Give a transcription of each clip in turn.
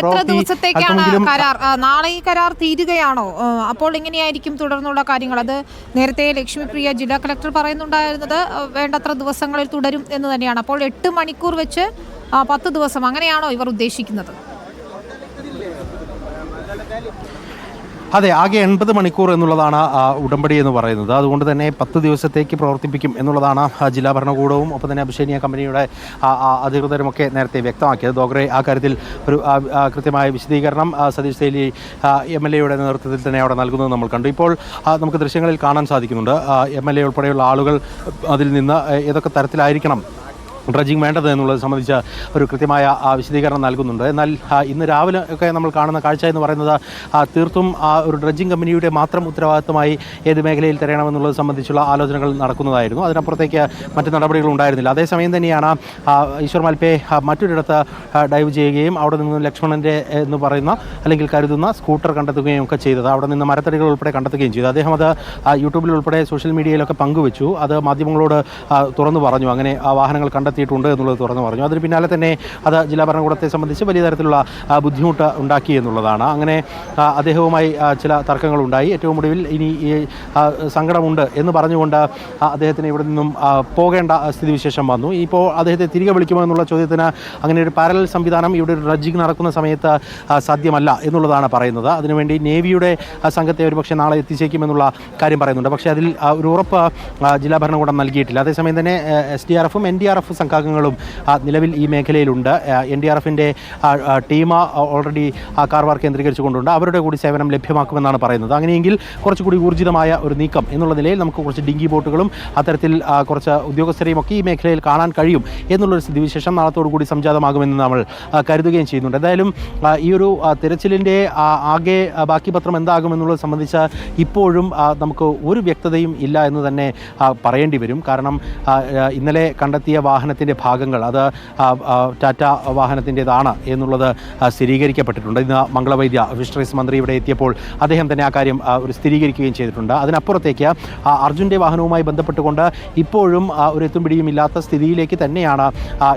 എത്ര ദിവസത്തേക്കാണ് കരാർ? നാളെ ഈ കരാർ തീരുകയാണോ? അപ്പോൾ എങ്ങനെയായിരിക്കും തുടർന്നുള്ള കാര്യങ്ങൾ. അത് നേരത്തെ ലക്ഷ്മിപ്രിയ ജില്ലാ കളക്ടർ പറയുന്നുണ്ടായിരുന്നത് വേണ്ടത്ര ദിവസങ്ങളിൽ തുടരും എന്ന് തന്നെയാണ്. അപ്പോൾ എട്ട് മണിക്കൂർ വെച്ച് പത്ത് ദിവസം അങ്ങനെയാണോ ഇവർ ഉദ്ദേശിക്കുന്നത്? അതെ ആകെ എൺപത് മണിക്കൂർ എന്നുള്ളതാണ് ഉടമ്പടി എന്ന് പറയുന്നത്. അതുകൊണ്ട് തന്നെ പത്ത് ദിവസത്തേക്ക് പ്രവർത്തിപ്പിക്കും എന്നുള്ളതാണ് ജില്ലാ ഭരണകൂടവും ഒപ്പം തന്നെ അഭിഷേനിയ കമ്പനിയുടെ അധികൃതരുമൊക്കെ നേരത്തെ വ്യക്തമാക്കിയത്. ദോഗ്രെ ആ കാര്യത്തിൽ ഒരു കൃത്യമായ വിശദീകരണം സതീഷ് തേലി എം എൽ എയുടെ നേതൃത്വത്തിൽ തന്നെ അവിടെ നൽകുന്നത് നമ്മൾ കണ്ടു. ഇപ്പോൾ നമുക്ക് ദൃശ്യങ്ങളിൽ കാണാൻ സാധിക്കുന്നുണ്ട്. എം എൽ എ ഉൾപ്പെടെയുള്ള ആളുകൾ അതിൽ നിന്ന് ഏതൊക്കെ തരത്തിലായിരിക്കണം ഡ്രഡ്ജിങ് വേണ്ടത് എന്നുള്ളത് സംബന്ധിച്ച് ഒരു കൃത്യമായ വിശദീകരണം നൽകുന്നുണ്ട്. എന്നാൽ ഇന്ന് രാവിലെ ഒക്കെ നമ്മൾ കാണുന്ന കാഴ്ച എന്ന് പറയുന്നത് തീർത്തും ആ ഒരു ഡ്രഡ്ജിങ് കമ്പനിയുടെ മാത്രം ഉത്തരവാദിത്തമായി ഏത് മേഖലയിൽ തിരയണമെന്നുള്ളത് സംബന്ധിച്ചുള്ള ആലോചനകൾ നടക്കുന്നതായിരുന്നു. അതിനപ്പുറത്തേക്ക് മറ്റ് നടപടികൾ ഉണ്ടായിരുന്നില്ല. അതേസമയം തന്നെയാണ് ഈശ്വർ മാൽപ്പെ മറ്റൊരിടത്ത് ഡൈവ് ചെയ്യുകയും അവിടെ നിന്ന് ലക്ഷ്മണന്റെ എന്ന് പറയുന്ന അല്ലെങ്കിൽ കരുതുന്ന സ്കൂട്ടർ കണ്ടെത്തുകയും ഒക്കെ ചെയ്തത്. അവിടെ നിന്ന് മരത്തടികൾ ഉൾപ്പെടെ കണ്ടെത്തുകയും ചെയ്തു. അദ്ദേഹം അത് യൂട്യൂബിൽ ഉൾപ്പെടെ സോഷ്യൽ മീഡിയയിലൊക്കെ പങ്കുവച്ചു. അത് മാധ്യമങ്ങളോട് തുറന്നു പറഞ്ഞു. അങ്ങനെ ആ വാഹനങ്ങൾ കണ്ടെത്തിയിട്ടുണ്ട് എന്നുള്ളത് തുറന്നു പറഞ്ഞു. അതിന് പിന്നാലെ തന്നെ അത് ജില്ലാ ഭരണകൂടത്തെ സംബന്ധിച്ച് വലിയ തരത്തിലുള്ള ബുദ്ധിമുട്ട് ഉണ്ടാക്കി എന്നുള്ളതാണ്. അങ്ങനെ അദ്ദേഹവുമായി ചില തർക്കങ്ങളുണ്ടായി. ഏറ്റവും ഒടുവിൽ ഇനി ഈ സങ്കടമുണ്ട് എന്ന് പറഞ്ഞുകൊണ്ട് അദ്ദേഹത്തിന് ഇവിടെ നിന്നും പോകേണ്ട സ്ഥിതിവിശേഷം വന്നു. ഇപ്പോൾ അദ്ദേഹത്തെ തിരികെ വിളിക്കുമോ എന്നുള്ള ചോദ്യത്തിന് അങ്ങനെ ഒരു പാരലൽ സംവിധാനം ഇവിടെ ഒരു ഡ്രഡ്ജിങ് നടക്കുന്ന സമയത്ത് സാധ്യമല്ല എന്നുള്ളതാണ് പറയുന്നത്. അതിനുവേണ്ടി നേവിയുടെ സംഘത്തെ ഒരുപക്ഷെ നാളെ എത്തിച്ചേക്കുമെന്നുള്ള കാര്യം പറയുന്നുണ്ട്. പക്ഷേ അതിൽ ഒരു ഉറപ്പ് ജില്ലാ ഭരണകൂടം നൽകിയിട്ടില്ല. അതേസമയം തന്നെ എസ് ഡി ആർ എഫും എൻ ഡി ആർ എഫ് സംഘാംഗങ്ങളും നിലവിൽ ഈ മേഖലയിലുണ്ട്. എൻ ഡി ആർ എഫിന്റെ ടീം ഓൾറെഡി കാർവാർ കേന്ദ്രീകരിച്ചുകൊണ്ടുണ്ട്. അവരുടെ കൂടി സേവനം ലഭ്യമാക്കുമെന്നാണ് പറയുന്നത്. അങ്ങനെയെങ്കിൽ കുറച്ചുകൂടി ഊർജിതമായ ഒരു നീക്കം എന്നുള്ള നിലയിൽ നമുക്ക് കുറച്ച് ഡിങ്കി ബോട്ടുകളും അത്തരത്തിൽ കുറച്ച് ഉദ്യോഗസ്ഥരെയും ഒക്കെ ഈ മേഖലയിൽ കാണാൻ കഴിയും എന്നുള്ളൊരു സ്ഥിതിവിശേഷം നാളത്തോടുകൂടി സംജാതമാകുമെന്ന് നമ്മൾ കരുതുകയും ചെയ്യുന്നുണ്ട്. എന്തായാലും ഈ ഒരു തിരച്ചിലിന്റെ ആകെ ബാക്കി പത്രം എന്താകുമെന്നുള്ളത് സംബന്ധിച്ച് ഇപ്പോഴും നമുക്ക് ഒരു വ്യക്തതയും ഇല്ല എന്ന് തന്നെ പറയേണ്ടി വരും. കാരണം ഇന്നലെ കണ്ടെത്തിയ വാഹനത്തിന്റെ ഭാഗങ്ങൾ അത് ടാറ്റ വാഹനത്തിന്റേതാണ് എന്നുള്ളത് സ്ഥിരീകരിക്കപ്പെട്ടിട്ടുണ്ട്. ഇന്ന് മംഗളവൈദ്യ ഫിഷറീസ് മന്ത്രി ഇവിടെ എത്തിയപ്പോൾ അദ്ദേഹം തന്നെ ആ കാര്യം ഒരു സ്ഥിരീകരിക്കുകയും ചെയ്തിട്ടുണ്ട്. അതിനപ്പുറത്തേക്ക് അർജുന്റെ വാഹനവുമായി ബന്ധപ്പെട്ടുകൊണ്ട് ഇപ്പോഴും ഒരു എത്തും പിടിയും ഇല്ലാത്ത സ്ഥിതിയിലേക്ക് തന്നെയാണ്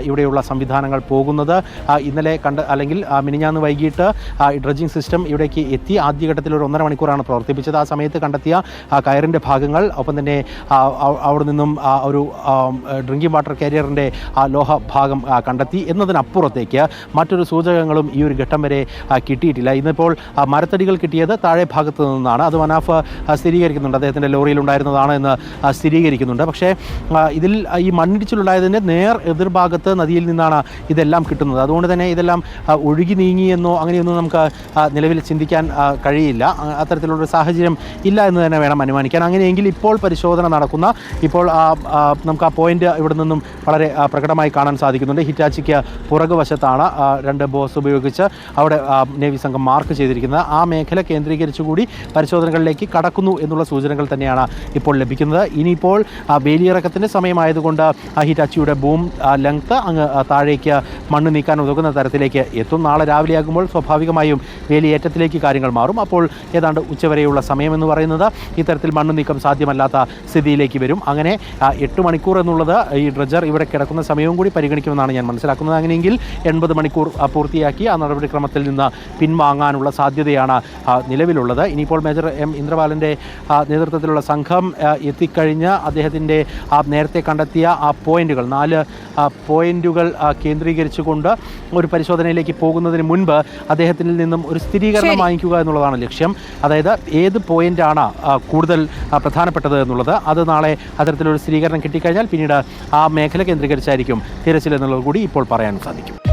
ഇവിടെയുള്ള സംവിധാനങ്ങൾ പോകുന്നത്. ഇന്നലെ കണ്ട് അല്ലെങ്കിൽ മിനിഞ്ഞാന്ന് വൈകിട്ട് ഡ്രജിംഗ് സിസ്റ്റം ഇവിടേക്ക് എത്തി. ആദ്യഘട്ടത്തിൽ ഒരു ഒന്നര മണിക്കൂറാണ് പ്രവർത്തിപ്പിച്ചത്. ആ സമയത്ത് കണ്ടെത്തിയ കയറിന്റെ ഭാഗങ്ങൾ ഒപ്പം തന്നെ അവിടെ നിന്നും ഒരു ഡ്രിങ്കിംഗ് വാട്ടർ കാരിയറിന്റെ ആ ലോഹ ഭാഗം കണ്ടെത്തി. എന്നതിനപ്പുറത്തേക്ക് മറ്റൊരു സൂചകങ്ങളും ഈ ഒരു ഘട്ടം വരെ കിട്ടിയിട്ടില്ല. ഇന്നിപ്പോൾ മരത്തടികൾ കിട്ടിയത് താഴെ ഭാഗത്തു നിന്നാണ്. അത് മനാഫ് സ്ഥിരീകരിക്കുന്നുണ്ട്. അദ്ദേഹത്തിന്റെ ലോറിയിൽ ഉണ്ടായിരുന്നതാണ് എന്ന് സ്ഥിരീകരിക്കുന്നുണ്ട്. പക്ഷേ ഇതിൽ ഈ മണ്ണിടിച്ചിലുണ്ടായതിന്റെ നേർ എതിർഭാഗത്ത് നദിയിൽ നിന്നാണ് ഇതെല്ലാം കിട്ടുന്നത്. അതുകൊണ്ട് തന്നെ ഇതെല്ലാം ഒഴുകി നീങ്ങിയെന്നോ അങ്ങനെയൊന്നും നമുക്ക് നിലവിൽ ചിന്തിക്കാൻ കഴിയില്ല. അത്തരത്തിലുള്ളൊരു സാഹചര്യം ഇല്ല എന്ന് തന്നെ വേണം അനുമാനിക്കാൻ. അങ്ങനെയെങ്കിൽ ഇപ്പോൾ പരിശോധന നടക്കുന്ന ഇപ്പോൾ നമുക്ക് ആ പോയിന്റ് ഇവിടെ നിന്നും വളരെ പ്രകടമായി കാണാൻ സാധിക്കുന്നുണ്ട്. ഹിറ്റാച്ചിക്ക് പുറകുവശത്താണ് വശത്താണ് രണ്ട് ബോസ് ഉപയോഗിച്ച് അവിടെ നേവി സംഘം മാർക്ക് ചെയ്തിരിക്കുന്നത്. ആ മേഖല കേന്ദ്രീകരിച്ചുകൂടി പരിശോധനകളിലേക്ക് കടക്കുന്നു എന്നുള്ള സൂചനകൾ തന്നെയാണ് ഇപ്പോൾ ലഭിക്കുന്നത്. ഇനിയിപ്പോൾ വേലിയിറക്കത്തിന്റെ സമയമായതുകൊണ്ട് ഹിറ്റാച്ചിയുടെ ബൂം ലെങ്ത് അങ്ങ് താഴേക്ക് മണ്ണ് നീക്കാൻ ഉതകുന്ന തരത്തിലേക്ക് എത്തും. നാളെ രാവിലെയാകുമ്പോൾ സ്വാഭാവികമായും വേലിയേറ്റത്തിലേക്ക് കാര്യങ്ങൾ മാറും. അപ്പോൾ ഏതാണ്ട് ഉച്ചവരെയുള്ള സമയമെന്ന് പറയുന്നത് ഇത്തരത്തിൽ മണ്ണ് നീക്കം സാധ്യമല്ലാത്ത സ്ഥിതിയിലേക്ക് വരും. അങ്ങനെ എട്ട് മണിക്കൂർ എന്നുള്ളത് ഈ ഡ്രജർ ഇവിടെ കിടക്കുന്ന സമയവും കൂടി പരിഗണിക്കുമെന്നാണ് ഞാൻ മനസ്സിലാക്കുന്നത്. അങ്ങനെയെങ്കിൽ എൺപത് മണിക്കൂർ പൂർത്തിയാക്കി ആ നടപടിക്രമത്തിൽ നിന്ന് പിൻവാങ്ങാനുള്ള സാധ്യതയാണ് നിലവിലുള്ളത്. ഇനിയിപ്പോൾ മേജർ എം ഇന്ദ്രപാലന്റെ നേതൃത്വത്തിലുള്ള സംഘം എത്തിക്കഴിഞ്ഞ് അദ്ദേഹത്തിന്റെ ആ നേരത്തെ കണ്ടെത്തിയ ആ പോയിന്റുകൾ നാല് പോയിന്റുകൾ പോയിന്റുകൾ കേന്ദ്രീകരിച്ചുകൊണ്ട് ഒരു പരിശോധനയിലേക്ക് പോകുന്നതിന് മുൻപ് അദ്ദേഹത്തിൽ നിന്നും ഒരു സ്ഥിരീകരണം വാങ്ങിക്കുക എന്നുള്ളതാണ് ലക്ഷ്യം. അതായത് ഏത് പോയിന്റാണ് കൂടുതൽ പ്രധാനപ്പെട്ടത് എന്നുള്ളത്. അത് നാളെ അത്തരത്തിലൊരു സ്ഥിരീകരണം കിട്ടിക്കഴിഞ്ഞാൽ പിന്നീട് ആ മേഖല കേന്ദ്രീകരിച്ചായിരിക്കും തിരച്ചിൽ എന്നുള്ളത് കൂടി ഇപ്പോൾ പറയാൻ സാധിക്കും.